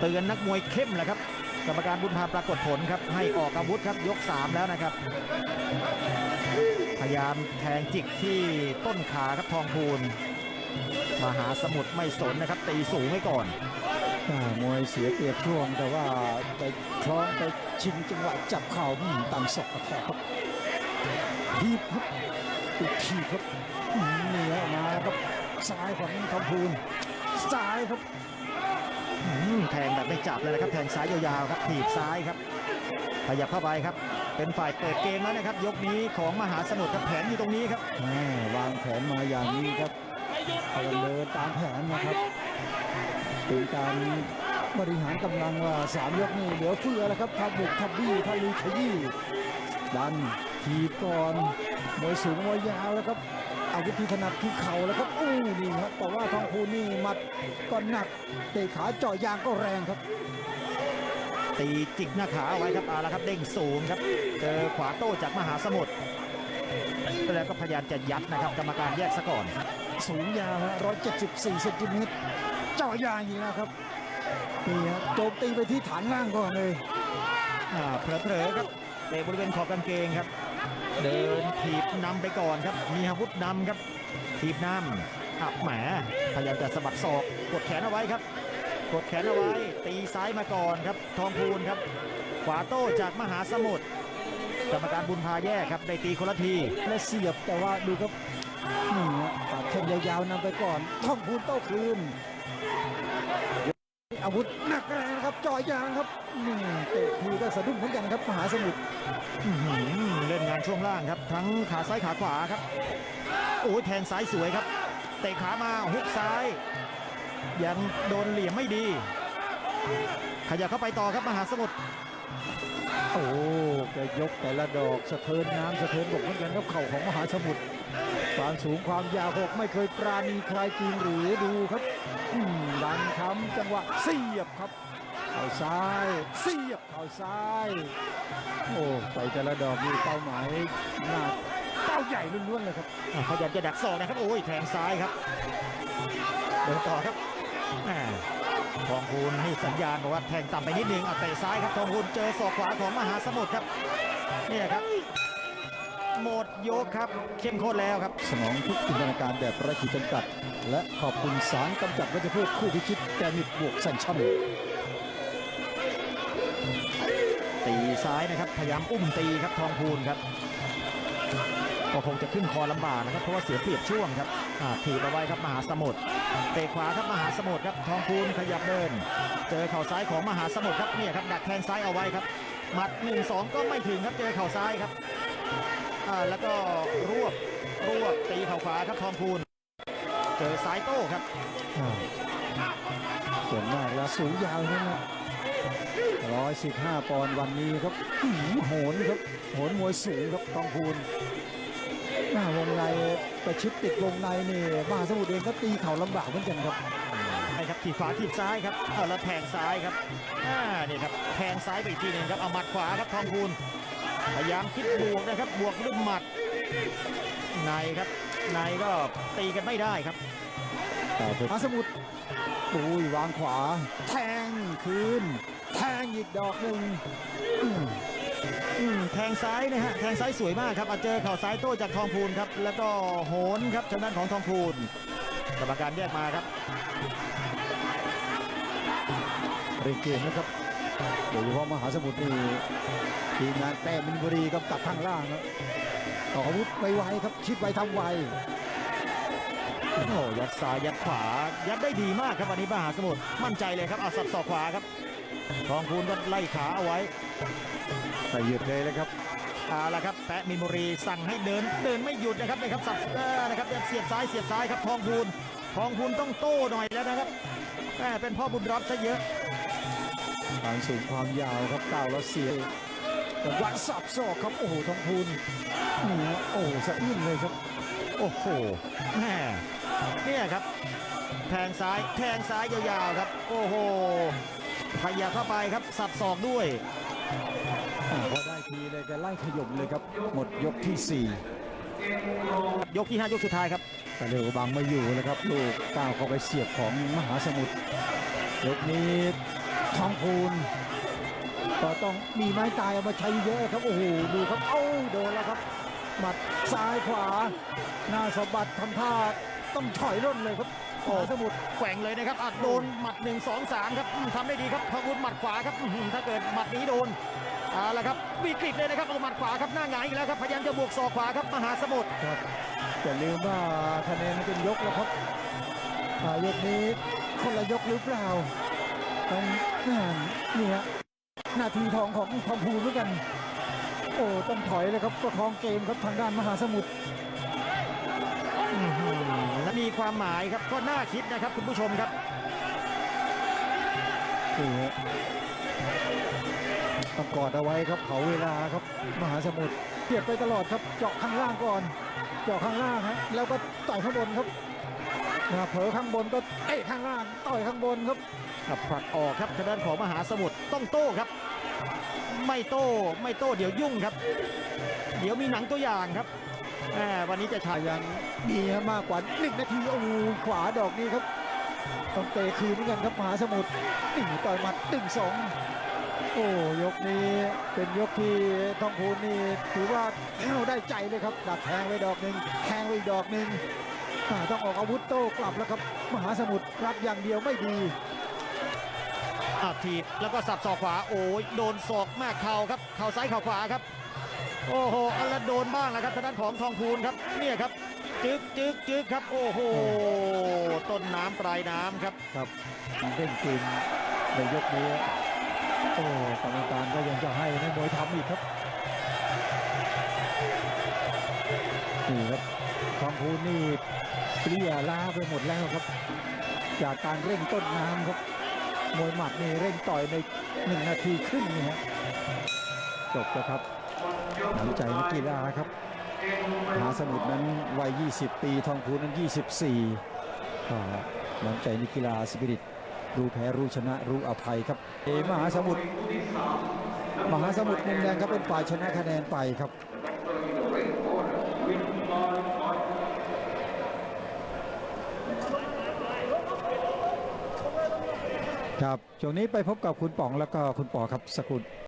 เตือนนักมวยเข้มแหละครับ กรรมการบุญพาปรากฏผลครับ ให้ออกอาวุธครับยก 3 แล้วนะครับ พยายามแทงจิกที่ต้นขาครับทองพูนมหาสมุทรไม่สนนะครับ ตีสูงไว้ก่อนมวยเสียเปรียบช่วง แต่ว่าไปคล้องไปชิงจังหวะจับเข่าต่ำศอกกระแทกครับทีบครับอีกทีครับอืมนี่ฮะมาครับซ้ายของทองพูนซ้ายครับ แทงแบบไม่จับเลยนะครับ แทงซ้ายยาวๆครับถีบซ้ายครับ ขยับเข้าไปครับ เป็นฝ่ายเปิดเกมแล้วนะครับ ยกนี้ของมหาสมุทรครับแผนอยู่ตรงนี้ครับแม่วางแผนมาอย่างนี้ครับพยายามเดินตามแผนนะครับเป็นการบริหารกำลังว่าสามยกนี่เหลือเฟือแล้วครับทับบุกทับบี้ทับลุยขยี้ดันทีบก่อนมวยสูงมวยยาวแล้วครับอาวุธที่ถนัดคือเข่าแล้วครับอู้ ดก็หนักเตะขาเจาะยางก็แรงครับ ตีจิกหน้าขาเอาไว้ครับเอาละครับเด้งสูงครับ เจอขวาโต้จากมหาสมุทรแล้วก็พยายามจะยัดนะครับกรรมการแยกซะก่อน สูงยาวฮะ174เซนติเมตรเจาะยางอีกนะครับนี่ฮะโจมตีไปที่ฐานล่างก่อนเลยอ่าเผลอๆครับเตะบริเวณขอบกางเกงครับ เดินถีบนำไปก่อนครับ มีอาวุธนำครับถีบนำ อับแหมพยายามจะสะบัดศอกกดแขนเอาไว้ครับ กดแขนเอาไว้ ตีซ้ายมาก่อนครับ ทองพูนครับ ขวาโต้จากมหาสมุทรกรรมการบุญพาแยกครับได้ตีคนละทีและเสียบแต่ว่าดูครับนี่ฮะตัดแข้งยาวๆนำไปก่อนท่องพูนโต้คืนอาวุธหนักแรงนะครับจ่อยยางครับนี่เตะทีก็สะดุ้งเหมือนกันครับมหาสมุทรอื้อหือเล่นงานช่วงล่างครับ ทั้งขาซ้ายขาขวาครับ โอ้ยแทงซ้ายสวยครับ เตะขามาฮุกซ้าย ยังโดนเหลี่ยมไม่ดี ขยับเข้าไปต่อครับมหาสมุทรโอ้แกยกแต่ละดอกสะเทินน้ำสะเทินบกเหมือนกันครับเข่าของมหาสมุทรความสูงความยาวหกไม่เคยปราณีใครจริงหรือดูครับดันคำจังหวะเสียบครับเข่าซ้ายเสียบเข่าซ้าย โอ้ไปแต่ละดอกนี่เป้าหมายหน้าเป้า ใหญ่ล้วนๆเลยครับอะพยายามจะดักศอกนะครับ โอ้ยแทงซ้ายครับ เดินต่อครับแหม่ทองพูนให้สัญญาณบอกว่าแทงต่ำไปนิดนึงเอาเตะซ้ายครับทองพูนเจอศอกขวาของมหาสมุทรครับเนี่ยครับ หมดยกครับ เข้มข้นแล้วครับ สนองทุกจินตนาการแบบไร้ขีดจำกัด และขอบคุณสารกำจัดวัชพืชคู่พิชิตแกรนิตบวกแซนชั่นตีซ้ายนะครับ พยายามอุ้มตีครับทองพูนครับ ก็คงจะขึ้นคอลำบากนะครับเพราะว่าเสียเปรียบช่วงครับถีบเอาไว้ครับมหาสมุทรเตะขวาครับมหาสมุทรครับทองพูนขยับเดิน เจอเข่าซ้ายของมหาสมุทรครับเนี่ยครับดักแทงซ้ายเอาไว้ครับหมัดหนึ่งสองก็ไม่ถึงครับเจอเข่าซ้ายครับแล้วก็รวบรวบตีเข่าขวาครับทองพูนเจอซ้ายโต้ครับส่วนมากแล้วสูงยาวนะฮะร้อยสิบห้าปอนด์วันนี้ครับหโหนครับโหนมวยสูงครับทองพูนหน้า วงในประชิดติดวงในนี่มหาสมุทรเองก็ตีเข่าลำบากเหมือนกันครับใช่ครับถีบขวาถีบซ้ายครับเอาแล้วแทงซ้ายครับอ่านี่ครับแทงซ้ายไปอีกทีหนึงครับเอาหมัดขวาครับทองพูนพยายามคิดบวกนะครับบวกด้วยหมัดในครับในก็ตีกันไม่ได้ครับแต่มหาสมุทรปุ้ยวางขวา แทงคืนแทงอีกดอกหนึ่ง อื้ออืมแทงซ้ายนะฮะแทงซ้ายสวยมากครับเอาเจอเข่าซ้ายโต้จากทองพูนครับแล้วก็โหนครับทางด้านของทองพูนกรรมการแยกมาครับเร่งเกมนะครับโดยเฉพาะมหาสมุทรนี่ทีมงานแต้มินบุรีกำกับทางล่างครับต่ออาวุธไวๆครับคิดไวทำไวโอ้โหยัดซ้ายยัดขวา ยัดได้ดีมากครับวันนี้มหาสมุทรมั่นใจเลยครับเอาสับศอกขวาครับทองพูนก็ไล่ขาเอาไว้ แต่หยุดเลยนะครับเอาละครับแปะมินบุรีสั่งให้เดินเดินไม่หยุดนะครับนะครับสับเออนะครับเสียบซ้ายเสียบซ้ายครับทองพูนทองพูนต้องโต้หน่อยแล้วนะครับแม่เป็นพ่อบุญรับซะเยอะความสูงความยาวครับก้าวแล้วเสียแต่วัดสับศอกครับโอ้โหทองพูนนี่ฮะโอ้โหสะอื้นเลยครับ โอ้โหแม่เนี่ยครับแทงซ้ายแทงซ้ายยาวๆครับ โอ้โหขยับเข้าไปครับสับศอกด้วย อ่าพอได้ทีเลยแกไล่ขย่มเลยครับ หมดยกที่สี่ยกที่ 5 ยกสุดท้ายครับแต่เร็วบังไม่อยู่เลยครับ ลูกก้าวเข้าไปเสียบของมหาสมุทรยกนี้ทองพูนก็ต้องมีไม้ตายเอามาใช้เยอะครับ โอ้โหดูครับเอ้าโดนแล้วครับ หมัดซ้ายขวา หน้าสะบัดทำท่าต้องถอยร่นเลยครับมหาสมุทรแกว่งเลยนะครับอาจโดนหมัด1 2 3ครับอืมทำได้ดีครับทองพูนหมัดขวาครับอื้อหือถ้าเกิดหมัดนี้โดน เอาละครับวิกฤตเลยนะครับเอาหมัดขวาครับหน้าหงายอีกแล้วครับพยายามจะบวกศอกขวาครับมหาสมุทรครับอย่าลืมว่าคะแนนมันเป็นยกแล้วครับอ่ายกนี้คนละยกหรือเปล่าต้องอ่านี่ฮะหนาทีทองของทองพูนเหมือนกัน โอ้ต้องถอยเลยครับประคองเกมครับทางด้านมหาสมุทรอื้อหือและมีความหมายครับก็น่าคิดนะครับคุณผู้ชมครับ นี่ฮะ ต้องกอดเอาไว้ครับเผาเวลาครับมหาสมุทรเปียกไปตลอดครับเจาะข้างล่างก่อน เจาะข้างล่างฮะแล้วก็ต่อยข้างบนครับนะเผลอข้างบนก็เตะข้างล่างต่อยข้างบนครับครับผลักออกครับทางด้านของมหาสมุทรต้องโต้ครับ ไม่โต้ไม่โต้เดี๋ยวยุ่งครับ เดี๋ยวมีหนังตัวอย่างครับแหมวันนี้จะฉายยังมีมากกว่าหนึ่งนาทีโอ้โหขวาดอกนี้ครับต้องเตะคืนเหมือนกันครับมหาสมุทรนี่ต่อยหมัดหนึ่งสอง โอ้ยกนี้เป็นยกที่ทองพูนนี่ถือว่าเข้าได้ใจเลยครับดักแทงไว้ดอกหนึ่งแทงไว้อีกดอกหนึ่งอ่าต้องออกอาวุธโต้กลับแล้วครับ มหาสมุทรรับอย่างเดียวไม่ดีอาทีบแล้วก็สับศอกขวาโอ้ยโดนศอกมากเข่าครับเข่าซ้ายเข่าขวาครับ โอ้โหอันละโดนบ้างแล้วครับทางด้านของทองพูนครับเนี่ยครับจึกจึกจึกครับ โอ้โหต้นน้ำปลายน้ำครับครับเล่นเกมในยกนี้ โอ้กรรมการก็ยังจะให้นักมวยทำอีกครับนี่ครับทองพูนนี่เปลี่ยล้าไปหมดแล้วครับ จากการเร่งต้นน้ำครับ มวยหมัดนี่เร่งต่อยในหนึ่งนาทีครึ่งนี่ฮะจบแล้วครับน้ำใจนักกีฬาครับมหาสมุทรนั้นวัย 20 ปี ทองพูนนั้น 24ก็น้ำใจนักกีฬาสปิริต รู้แพ้รู้ชนะรู้อภัยครับเอมหาสมุทรมหาสมุทรมุมแดงครับเป็นฝ่ายชนะคะแนนไปครับครับช่วงนี้ไปพบกับคุณป๋องแล้วก็คุณปอครับสกุล